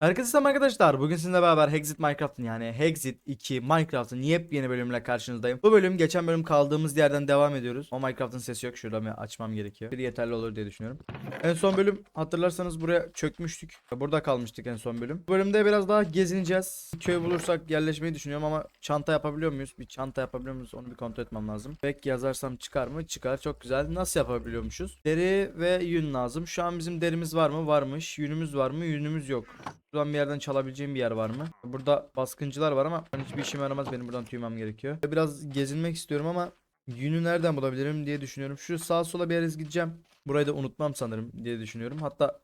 Herkese selam arkadaşlar. Bugün sizinle beraber Hexit Minecraft'ın yani Hexit 2 Minecraft'ın yepyeni bölümüyle karşınızdayım. Bu bölüm geçen bölüm kaldığımız yerden devam ediyoruz. O Minecraft'ın sesi yok. Şurada açmam gerekiyor. Bir yeterli olur diye düşünüyorum. En son bölüm hatırlarsanız buraya çökmüştük. Burada kalmıştık en son bölüm. Bu bölümde biraz daha gezineceğiz. Köy bulursak yerleşmeyi düşünüyorum ama çanta yapabiliyor muyuz? Bir çanta yapabiliyor muyuz? Onu bir kontrol etmem lazım. Bek yazarsam çıkar mı? Çıkar. Çok güzel. Nasıl yapabiliyormuşuz? Deri ve yün lazım. Şu an bizim derimiz var mı? Varmış. Yünümüz var mı? Yünümüz yok. Buradan bir yerden çalabileceğim bir yer var mı? Burada baskıncılar var ama hiçbir işime yaramaz. Benim buradan tüymem gerekiyor. Biraz gezinmek istiyorum ama yünü nereden bulabilirim diye düşünüyorum. Şu sağa sola bir yere gideceğim. Burayı da unutmam sanırım diye düşünüyorum. Hatta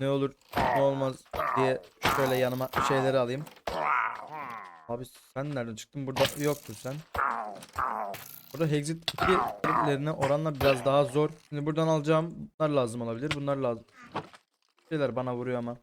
ne olur ne olmaz diye şöyle yanıma şeyleri alayım. Abi sen nereden çıktın? Burada yoktun sen. Burada Hexit 2'lerine oranla biraz daha zor. Şimdi buradan alacağım. Bunlar lazım olabilir. Bunlar lazım. Şeyler bana vuruyor ama.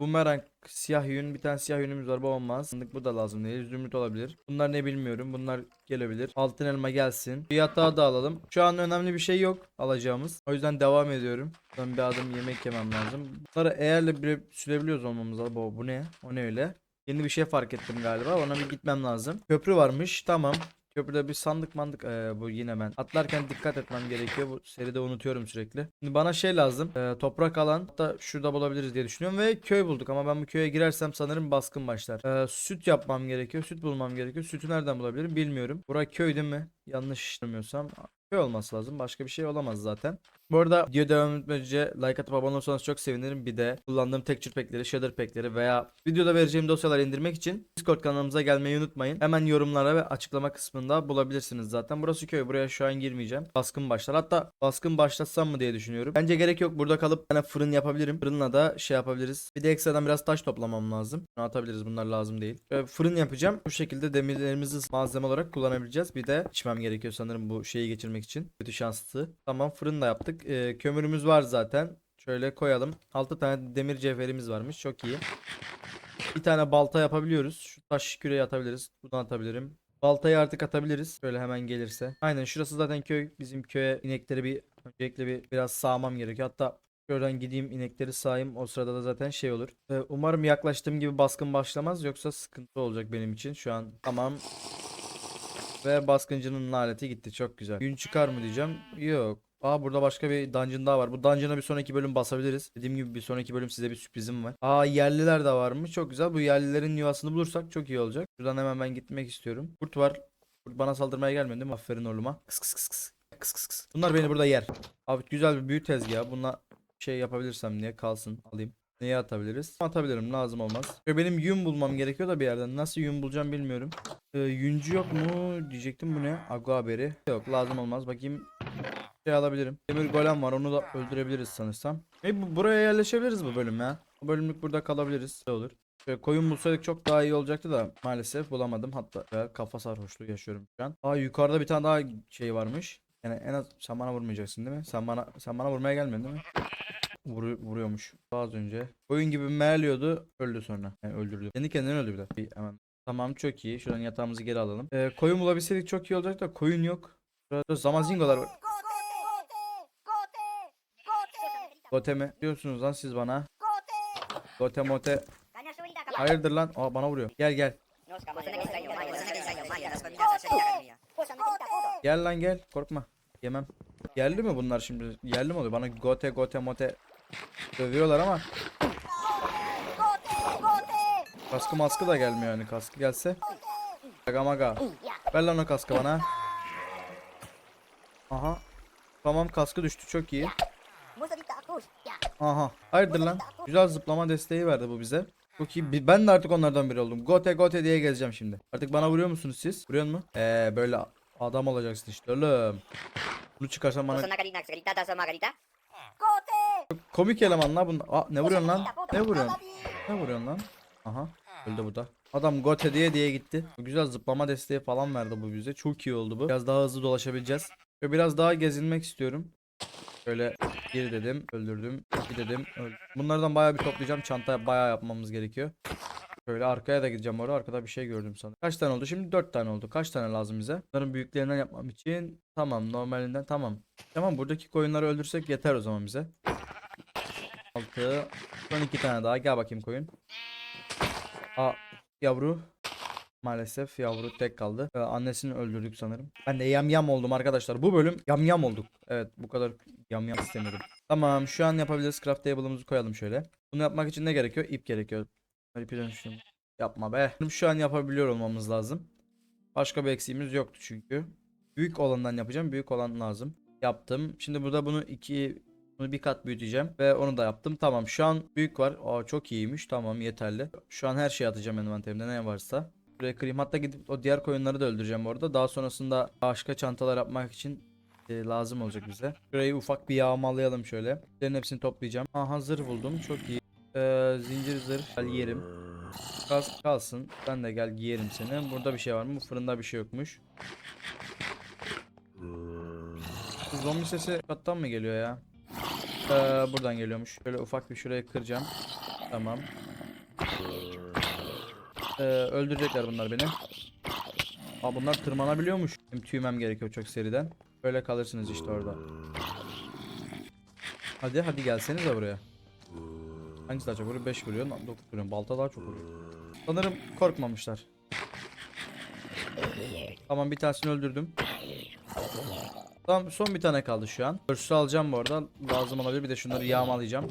Bumerang, siyah yün, bir tane siyah yünümüz var bu olmaz. Bu da lazım değil. Zümrüt olabilir. Bunlar ne bilmiyorum. Bunlar gelebilir. Altın elma gelsin. Bir yatağı da alalım. Şu an önemli bir şey yok alacağımız. O yüzden devam ediyorum. Ben bir adım yemek yemem lazım. Bunları eğerle bile sürebiliyoruz olmamız lazım. Bu ne? O ne öyle? Yeni bir şey fark ettim galiba. Ona bir gitmem lazım. Köprü varmış. Tamam. Köprüde bir sandık mandık Ee, bu yine ben. Atlarken dikkat etmem gerekiyor. Bu seride unutuyorum sürekli. Şimdi bana şey lazım. Ee, toprak alan. Hatta şurada bulabiliriz diye düşünüyorum. Ve köy bulduk ama ben bu köye girersem sanırım baskın başlar. Ee, süt yapmam gerekiyor. Süt bulmam gerekiyor. Sütü nereden bulabilirim bilmiyorum. Bura köy değil mi? Yanlış bilmiyorsam. Köy olması lazım. Başka bir şey olamaz zaten. Bu arada video devam etmeyince like atıp abone olursanız çok sevinirim. Bir de kullandığım texture pack'leri, shader pack'leri veya videoda vereceğim dosyaları indirmek için Discord kanalımıza gelmeyi unutmayın. Hemen yorumlara ve açıklama kısmında bulabilirsiniz zaten. Burası köy. Buraya şu an girmeyeceğim. Baskın başlar. Hatta baskın başlatsam mı diye düşünüyorum. Bence gerek yok. Burada kalıp tane fırın yapabilirim. Fırınla da şey yapabiliriz. Bir de ekstradan biraz taş toplamam lazım. Bunu atabiliriz. Bunlar lazım değil. Böyle fırın yapacağım. Bu şekilde demirlerimizi malzeme olarak kullanabileceğiz. Bir de içmem gerekiyor sanırım bu şeyi geçirmek için. Kötü şanslı. Tamam fırın da yaptık. Ee, kömürümüz var zaten. Şöyle koyalım. 6 tane demir cevherimiz varmış. Çok iyi. Bir tane balta yapabiliyoruz. Şu taş küreyi atabiliriz. Bunu atabilirim. Baltayı artık atabiliriz. Şöyle hemen gelirse. Aynen şurası zaten köy. Bizim köye inekleri bir öncelikle bir biraz sağmam gerekiyor. Hatta şuradan gideyim inekleri sağayım. O sırada da zaten şey olur. Ee, umarım yaklaştığım gibi baskın başlamaz. Yoksa sıkıntı olacak benim için. Şu an tamam. Ve baskıncının naleti gitti. Çok güzel. Gün çıkar mı diyeceğim. Yok. Aa burada başka bir dungeon daha var. Bu dungeon'a bir sonraki bölüm basabiliriz. Dediğim gibi bir sonraki bölüm size bir sürprizim var. Aa yerliler de var mı? Çok güzel. Bu yerlilerin yuvasını bulursak çok iyi olacak. Şuradan hemen ben gitmek istiyorum. Kurt var. Kurt bana saldırmaya gelmedi değil mi? Aferin oğluma. Kıs kıs kıs kıs. Kıs kıs kıs. Bunlar beni burada yer. Abi güzel bir büyü tezgahı. Bununla şey yapabilirsem diye kalsın. Alayım. Neye atabiliriz? Atabilirim lazım olmaz. Benim yün bulmam gerekiyor da bir yerden. Nasıl yün bulacağım bilmiyorum. Ee, yüncü yok mu diyecektim bu ne? Agua haberi. Yok lazım olmaz. Bakayım şey alabilirim. Demir golem var onu da öldürebiliriz sanırsam. E bu buraya yerleşebiliriz bu bölüm ya. Bu bölümlük burada kalabiliriz. Ne olur. Şöyle koyun bulsaydık çok daha iyi olacaktı da maalesef bulamadım. Hatta kafa sarhoşluğu yaşıyorum şu an. Aa yukarıda bir tane daha şey varmış. Yani en az sen bana vurmayacaksın değil mi? Sen bana sen bana vurmaya gelmedin değil mi? Vuru, vuruyormuş. Daha az önce. Koyun gibi meğerliyordu. Öldü sonra. Yani öldürdü. Kendi kendine öldü bir de. Bir, hemen. Tamam çok iyi. Şuradan yatağımızı geri alalım. Ee, koyun bulabilseydik çok iyi olacaktı da koyun yok. Şurada zamazingolar var. Gote mi? Diyorsunuz lan siz bana. Gote mote. Hayırdır lan? Aa bana vuruyor. Gel gel. Gel lan gel. Korkma. Yemem. Yerli mi bunlar şimdi? Yerli mi oluyor? Bana gote gote mote dövüyorlar ama kaskı maskı da gelmiyor yani. Kaskı gelse. Maga maga. Ver lan o kaskı bana. Aha. Tamam kaskı düştü çok iyi. Aha. Hayırdır lan? Güzel zıplama desteği verdi bu bize. Çok iyi. Ben de artık onlardan biri oldum. Gote gote diye gezeceğim şimdi. Artık bana vuruyor musunuz siz? Vuruyor mu? Eee böyle adam olacaksın işte oğlum. Bunu çıkarsam bana Karita. komik eleman lan bunlar. Aa, ne vuruyorsun lan? Ne vuruyorsun? Ne vuruyorsun lan? Aha. Öldü bu da. Adam gote diye diye gitti. Bu güzel zıplama desteği falan verdi bu bize. Çok iyi oldu bu. Biraz daha hızlı dolaşabileceğiz. Ve biraz daha gezinmek istiyorum. Şöyle bir dedim, öldürdüm. iki dedim, öldürdüm. Bunlardan bayağı bir toplayacağım. Çanta bayağı yapmamız gerekiyor. Şöyle arkaya da gideceğim oraya. Arkada bir şey gördüm sanırım. Kaç tane oldu? Şimdi 4 tane oldu. Kaç tane lazım bize? Bunların büyüklerinden yapmam için. Tamam normalinden tamam. Tamam buradaki koyunları öldürsek yeter o zaman bize. 6 6. Son iki tane daha. Gel bakayım koyun. Aa yavru. Maalesef yavru tek kaldı. Ee, annesini öldürdük sanırım. Ben de yam yam oldum arkadaşlar. Bu bölüm yam yam olduk. Evet bu kadar yam yam istemiyordum. Tamam şu an yapabiliriz. Craft table'ımızı koyalım şöyle. Bunu yapmak için ne gerekiyor? İp gerekiyor. İpi dönüştüm. Yapma be. Şu an yapabiliyor olmamız lazım. Başka bir eksiğimiz yoktu çünkü. Büyük olandan yapacağım. Büyük olan lazım. Yaptım. Şimdi burada bunu iki bunu bir kat büyüteceğim ve onu da yaptım. Tamam şu an büyük var. Aa çok iyiymiş. Tamam yeterli. Şu an her şeyi atacağım envanterimde ne varsa. Buraya kırayım. Hatta gidip o diğer koyunları da öldüreceğim orada. Daha sonrasında başka çantalar yapmak için e, lazım olacak bize. Şurayı ufak bir yağmalayalım şöyle. Bunların hepsini toplayacağım. Aha zırh buldum. Çok iyi. Ee, zincir zırh. Gel giyerim. Kas kalsın. Ben de gel giyerim seni. Burada bir şey var mı? Fırında bir şey yokmuş. Zombi sesi kattan mı geliyor ya? Ee, buradan geliyormuş. Şöyle ufak bir şuraya kıracağım. Tamam. Ee, öldürecekler bunlar beni. Aa bunlar tırmanabiliyormuş. Benim tüymem gerekiyor çok seriden. Böyle kalırsınız işte orada. Hadi hadi gelsenize buraya. Hangisi daha çok vuruyor? 5 vuruyor. 9 vuruyor. Balta daha çok vuruyor. Sanırım korkmamışlar. Tamam bir tanesini öldürdüm. Tamam son bir tane kaldı şu an. Örsü alacağım bu arada. Lazım olabilir. Bir de şunları yağmalayacağım.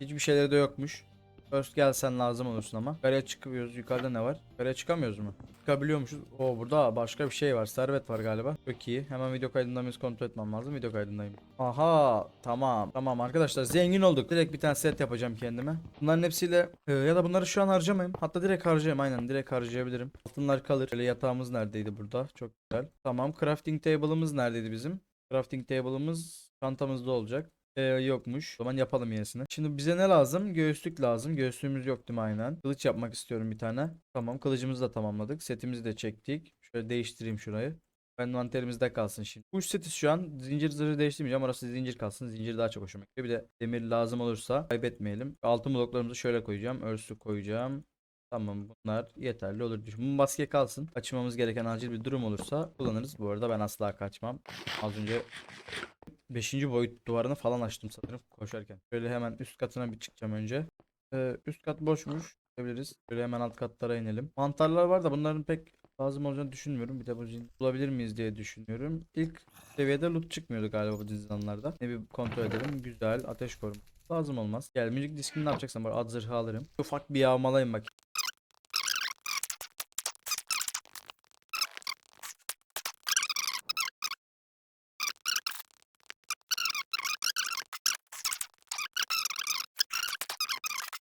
Hiçbir şeyleri de yokmuş. Örs gelsen lazım olursun ama. Yukarıya çıkıyoruz. Yukarıda ne var? Yukarıya çıkamıyoruz mu? Çıkabiliyormuşuz. Oo burada başka bir şey var. Servet var galiba. Çok iyi. Hemen video kaydında mıyız kontrol etmem lazım. Video kaydındayım. Aha tamam. Tamam arkadaşlar zengin olduk. Direkt bir tane set yapacağım kendime. Bunların hepsiyle e, ya da bunları şu an harcamayayım. Hatta direkt harcayayım. Aynen direkt harcayabilirim. Altınlar kalır. Şöyle yatağımız neredeydi burada? Çok güzel. Tamam crafting table'ımız neredeydi bizim? Crafting table'ımız çantamızda olacak. Ee, yokmuş. O zaman yapalım yenisini. Şimdi bize ne lazım? Göğüslük lazım. Göğüslüğümüz yok değil mi aynen? Kılıç yapmak istiyorum bir tane. Tamam kılıcımızı da tamamladık. Setimizi de çektik. Şöyle değiştireyim şurayı. Envanterimizde kalsın şimdi. Üç seti şu an zincir zırhı değiştirmeyeceğim. Orası zincir kalsın. Zincir daha çok hoşuma gidiyor. Bir de demir lazım olursa kaybetmeyelim. Altın bloklarımızı şöyle koyacağım. Örsü koyacağım. Tamam bunlar yeterli olur. Bu maske kalsın. Kaçmamız gereken acil bir durum olursa kullanırız. Bu arada ben asla kaçmam. Az önce 5. boyut duvarını falan açtım sanırım koşarken. Şöyle hemen üst katına bir çıkacağım önce. Ee, üst kat boşmuş. Gidebiliriz. Şöyle hemen alt katlara inelim. Mantarlar var da bunların pek lazım olacağını düşünmüyorum. Bir de bu zin bulabilir miyiz diye düşünüyorum. İlk seviyede loot çıkmıyordu galiba bu zindanlarda. Ne bir kontrol edelim. Güzel. Ateş koruma. Lazım olmaz. Gel müzik diskini ne yapacaksan böyle ad zırhı alırım. Ufak bir yağmalayayım bak.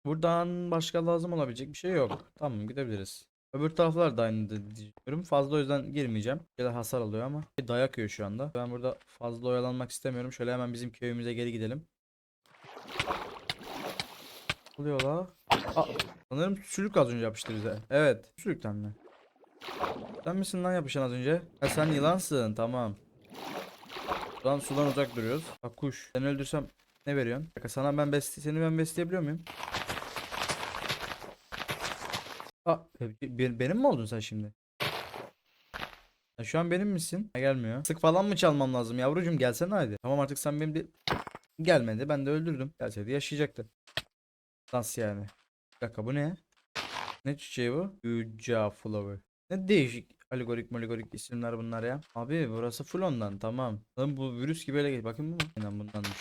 Buradan başka lazım olabilecek bir şey yok. Tamam gidebiliriz. Öbür taraflar da aynı diyorum. Fazla o yüzden girmeyeceğim. De hasar alıyor ama. Bir dayak yiyor şu anda. Ben burada fazla oyalanmak istemiyorum. Şöyle hemen bizim köyümüze geri gidelim. Oluyor la. Aa, sanırım sülük az önce yapıştı bize. Evet. Sülükten mi? Sen misin lan yapışan az önce? Ha sen yılansın. Tamam. Lan sudan uzak duruyoruz. Bak kuş. Seni öldürsem ne veriyorsun? Sana ben beste seni ben besleyebiliyor muyum? Aa, e, be- benim mi oldun sen şimdi? Ya şu an benim misin? Ha, gelmiyor. Sık falan mı çalmam lazım yavrucuğum gelsene hadi. Tamam artık sen benim de... Gelmedi ben de öldürdüm. Gelseydi yaşayacaktı. Nasıl yani? Bir dakika bu ne? Ne çiçeği bu? Ücca flower. Ne değişik alegorik malegorik isimler bunlar ya. Abi burası full ondan tamam. Lan bu virüs gibi ele geç. Bakın bu? Aynen bundanmış.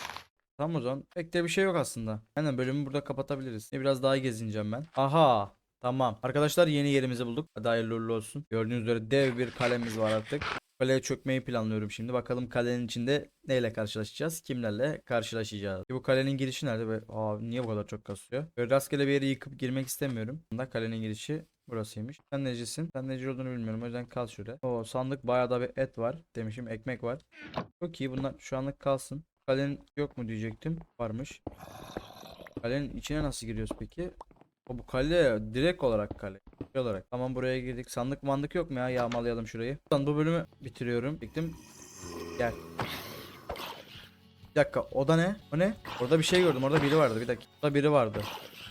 Tamam o zaman. Pek de bir şey yok aslında. Aynen bölümü burada kapatabiliriz. Biraz daha gezineceğim ben. Aha. Tamam. Arkadaşlar yeni yerimizi bulduk. Hadi hayırlı uğurlu olsun. Gördüğünüz üzere dev bir kalemiz var artık. Kaleye çökmeyi planlıyorum şimdi. Bakalım kalenin içinde neyle karşılaşacağız? Kimlerle karşılaşacağız? Bu kalenin girişi nerede? Böyle, aa, niye bu kadar çok kasıyor? Böyle rastgele bir yere yıkıp girmek istemiyorum. Bunda kalenin girişi burasıymış. Sen necisin? Sen neci olduğunu bilmiyorum. O yüzden kal şuraya. O sandık bayağı da bir et var. Demişim ekmek var. Çok iyi. Bunlar şu anlık kalsın. Kalenin yok mu diyecektim. Varmış. Kalenin içine nasıl giriyoruz peki? O bu kale direkt olarak kale. Şey olarak. Tamam buraya girdik. Sandık mandık yok mu ya? Yağmalayalım şurayı. Bu bölümü bitiriyorum. Bittim. Gel. Bir dakika o da ne? O ne? Orada bir şey gördüm. Orada biri vardı. Bir dakika. Orada biri vardı.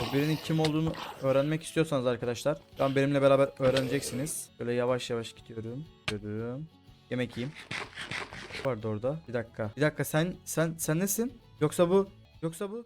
O birinin kim olduğunu öğrenmek istiyorsanız arkadaşlar. Şu an benimle beraber öğreneceksiniz. Böyle yavaş yavaş gidiyorum. Gidiyorum. Yemek yiyeyim. Vardı orada. Bir dakika. Bir dakika sen sen sen nesin? Yoksa bu Yoksa bu